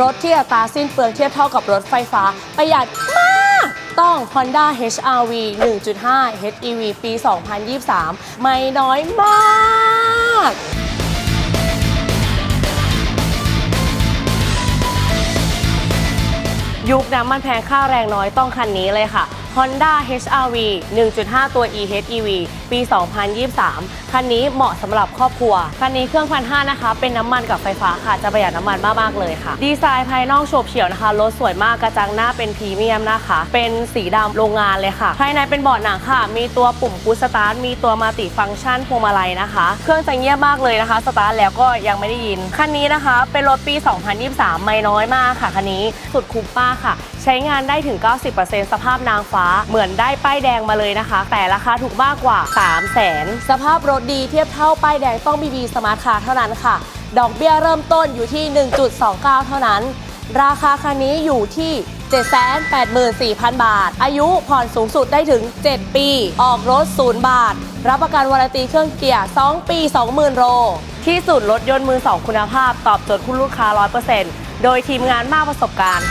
รถที่อัตราสิ้นเปลืองเทียบเท่ากับรถไฟฟ้า ประหยัดมากต้อง Honda HR-V 1.5 HEV ปี 2023 ไม่น้อยมากยุคน้ำมันแพงค่าแรงน้อยต้องคันนี้เลยค่ะ Honda HR-V 1.5 ตัว eHEV ปี 2023 คันนี้เหมาะสำหรับครอบครัว คันนี้เครื่องพันห้านะคะ เป็นน้ำมันกับไฟฟ้าค่ะ จะประหยัดน้ำมันมากๆเลยค่ะ ดีไซน์ภายนอกโฉบเฉี่ยวนะคะ รถสวยมากกระจังหน้าเป็นพรีเมียมนะคะ เป็นสีดำโรงงานเลยค่ะ ภายในเป็นเบาะหนังค่ะ มีตัวปุ่มพุชสตาร์ท มีตัวมัลติฟังก์ชันพวงมาลัยนะคะ เครื่องจะเงียบมากเลยนะคะ สตาร์ทแล้วก็ยังไม่ได้ยิน คันนี้นะคะ เป็นรถปี 2023 ไม่น้อยมากค่ะ คันนี้สุดคุ้มป้าค่ะ ใช้งานได้ถึง 90%สภาพนางฟ้าเหมือนได้ป้ายแดงมาเลยนะคะ แต่ราคาถูกมากกว่า 3 0 0 0 0 0สภาพรถดีเทียบเท่าป้ายแดงต้อง BB Smart Car เท่านั้นค่ะ ดอกเบี้ยเริ่มต้นอยู่ที่ 1.29 เท่านั้น ราคาคันนี้อยู่ที่ 784,000 บาท อายุผ่อนสูงสุดได้ถึง 7 ปี ออกรถ 0 บาท รับประกันวารันตีเครื่องเกียร์ 2 ปี 20,000 โล ที่สุดรถยนต์มือ2คุณภาพ ตอบโจทย์คุณลูกค้า 100%โดยทีมงานมากประสบการณ์